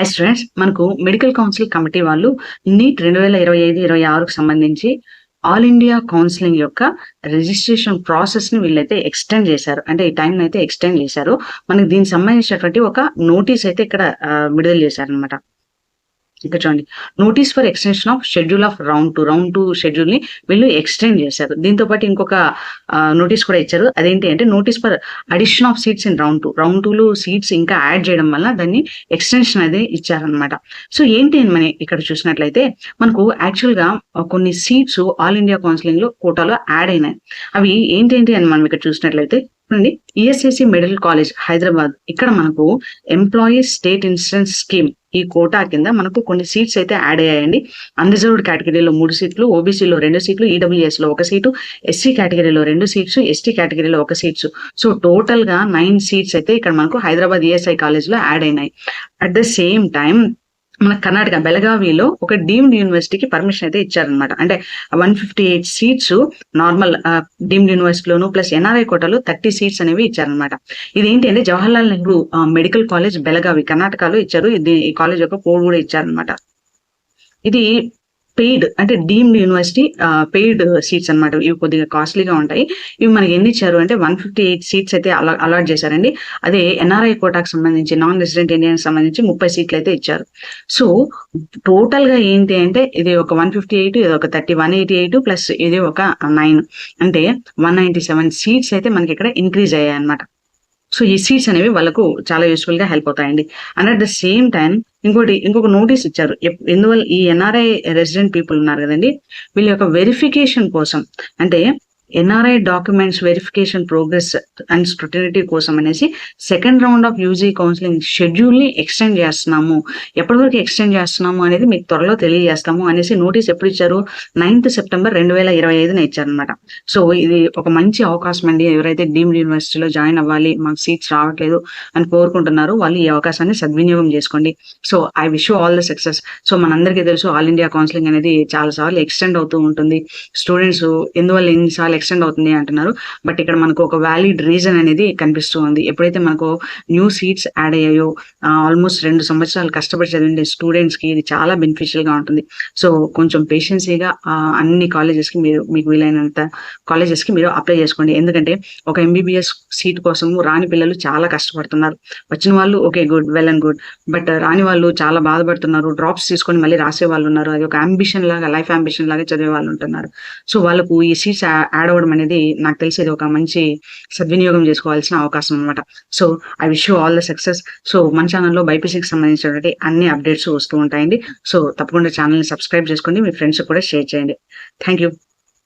High students మనకు medical council committee వాళ్ళు NEET రెండు వేల ఇరవై ఐదు ఇరవై ఆరుకు సంబంధించి ఆల్ ఇండియా కౌన్సిలింగ్ యొక్క రిజిస్ట్రేషన్ ప్రాసెస్ని వీళ్ళైతే ఎక్స్టెండ్ చేశారు. అంటే ఈ టైం అయితే ఎక్స్టెండ్ చేశారు. మనకి దీనికి సంబంధించినటువంటి ఒక నోటీస్ అయితే ఇక్కడ ఆ, విడుదల చేశారు ఇక్కడ చూడండి. Notice for extension of schedule of round two round two షెడ్యూల్ని వీళ్ళు ఎక్స్టెండ్ చేశారు. దీంతో పాటు ఇంకొక నోటీస్ కూడా ఇచ్చారు. అదేంటి అంటే notice for addition of seats in round two round టూలో సీట్స్ ఇంకా యాడ్ చేయడం వల్ల దాన్ని ఎక్స్టెన్షన్ అనేది ఇచ్చారనమాట సో ఏంటి అని మనం ఇక్కడ చూసినట్లయితే మనకు యాక్చువల్గా కొన్ని సీట్స్ ఆల్ ఇండియా కౌన్సిలింగ్లో కోటాలో యాడ్ అయినాయి. అవి ఏంటి ఏంటి అని మనం ఇక్కడ చూసినట్లయితే చూడండి ఈఎస్ఐసి మెడికల్ కాలేజ్ హైదరాబాద్. ఇక్కడ మనకు ఎంప్లాయీ స్టేట్ ఇన్సూరెన్స్ స్కీమ్ ఈ కోటా కింద మనకు కొన్ని సీట్స్ అయితే యాడ్ అయ్యాయండి. అన్రిజర్వ్డ్ కేటగిరీలో మూడు సీట్లు ఓబీసీలో రెండు సీట్లు ఈడబ్ల్యూఎస్లో ఒక సీటు ఎస్సీ కేటగిరీలో రెండు సీట్స్ ఎస్టీ కేటగిరీలో ఒక సీట్స్ సో టోటల్గా నైన్ సీట్స్ అయితే ఇక్కడ మనకు హైదరాబాద్ ఈఎస్ఐ కాలేజ్లో యాడ్ అయినాయి. అట్ ద సేమ్ టైం మన కర్ణాటక బెలగావిలో ఒక డీమ్డ్ యూనివర్సిటీకి పర్మిషన్ అయితే ఇచ్చారనమాట అంటే one fifty eight seats normal deemed యూనివర్సిటీలోను plus NRI కోటలో థర్టీ సీట్స్ అనేవి ఇచ్చారనమాట ఇది ఏంటి అంటే జవహర్లాల్ నెహ్రూ మెడికల్ కాలేజ్ బెలగావి కర్ణాటకలో ఇచ్చారు. ఇది ఈ కాలేజ్ యొక్క కోడ్ కూడా ఇచ్చారనమాట ఇది పెయిడ్ అంటే డీమ్డ్ యూనివర్సిటీ పెయిడ్ సీట్స్ అన్నమాట. ఇవి కొద్దిగా కాస్ట్లీగా ఉంటాయి. ఇవి మనకి ఎన్ని ఇచ్చారు అంటే వన్ ఫిఫ్టీ ఎయిట్ సీట్స్ అయితే అలా అలాట్ చేశారండి. అదే ఎన్ఆర్ఐ కోటాకు సంబంధించి నాన్ రెసిడెంట్ ఇండియన్ సంబంధించి ముప్పై సీట్లు అయితే ఇచ్చారు. సో టోటల్గా ఏంటి అంటే ఇది ఒక వన్ ఫిఫ్టీ ఎయిట్ ఇది ఒక thirty one eighty eight plus ఇది ఒక నైన్ అంటే వన్ నైన్టీ సెవెన్ సీట్స్ అయితే మనకి ఇక్కడ ఇంక్రీజ్ అయ్యాయి అన్నమాట సో ఈ సీట్స్ అనేవి వాళ్ళకు చాలా యూస్ఫుల్గా హెల్ప్ అవుతాయండి. And at the same time ఇంకోటి ఇంకొక నోటీస్ ఇచ్చారు. ఎందువల్ల ఈ ఎన్ఆర్ఐ రెసిడెంట్ పీపుల్ ఉన్నారు కదండి వీళ్ళ యొక్క వెరిఫికేషన్ కోసం. అంటే NRI documents verification progress and scrutiny కోసం అనేసి second round of UG counselling షెడ్యూల్ని extend చేస్తున్నాము. ఎప్పటి వరకు ఎక్స్టెండ్ చేస్తున్నాము అనేది మీకు త్వరలో తెలియజేస్తాము అనేసి నోటీస్ ఎప్పుడు ఇచ్చారు? నైన్త్ సెప్టెంబర్ రెండు వేల ఇరవై ఐదున ఇచ్చారనమాట సో ఇది ఒక మంచి అవకాశం అండి. ఎవరైతే డీమ్డ్ యూనివర్సిటీలో జాయిన్ అవ్వాలి మాకు సీట్స్ రావట్లేదు అని కోరుకుంటున్నారు వాళ్ళు ఈ అవకాశాన్ని సద్వినియోగం చేసుకోండి. So I wish all the success so మనందరికీ తెలుసు ఆల్ ఇండియా కౌన్సిలింగ్ అనేది చాలా సార్లు ఎక్స్టెండ్ అవుతూ ఉంటుంది. స్టూడెంట్స్ ఎందువల్ల ఎన్నిసార్లు ఎక్స్టెండ్ అవుతుంది అంటున్నారు. బట్ ఇక్కడ మనకు ఒక వ్యాలిడ్ రీజన్ అనేది కనిపిస్తూ ఉంది. ఎప్పుడైతే మనకు న్యూ సీట్స్ యాడ్ అయ్యాయో ఆల్మోస్ట్ రెండు సంవత్సరాలు కష్టపడి చదివిన స్టూడెంట్స్కి ఇది చాలా బెనిఫిషియల్గా ఉంటుంది. సో కొంచెం పేషెన్సీగా అన్ని కాలేజెస్కి మీరు మీకు వీలైనంత కాలేజెస్కి మీరు అప్లై చేసుకోండి. ఎందుకంటే ఒక ఎంబీబీఎస్ సీట్ కోసం రాని పిల్లలు చాలా కష్టపడుతున్నారు. వచ్చిన వాళ్ళు okay good well and good but రాని వాళ్ళు చాలా బాధపడుతున్నారు. డ్రాప్స్ తీసుకొని మళ్ళీ రాసే వాళ్ళు ఉన్నారు. అది ఒక అంబిషన్ లాగా లైఫ్ అంబిషన్ లాగా చదివే వాళ్ళు ఉంటున్నారు. సో వాళ్ళకు ఈ సీట్స్ యాడ్ అవ్వడం అనేది నాకు తెలిసి ఇది ఒక మంచి సద్వినియోగం చేసుకోవాల్సిన అవకాశం అనమాట so I wish you all the success so మన ఛానల్లో బైపీసీకి సంబంధించినటువంటి అన్ని అప్డేట్స్ వస్తూ ఉంటాయండి. సో తప్పకుండా ఛానల్ని సబ్స్క్రైబ్ చేసుకోండి. మీ ఫ్రెండ్స్ కూడా షేర్ చేయండి. Thank you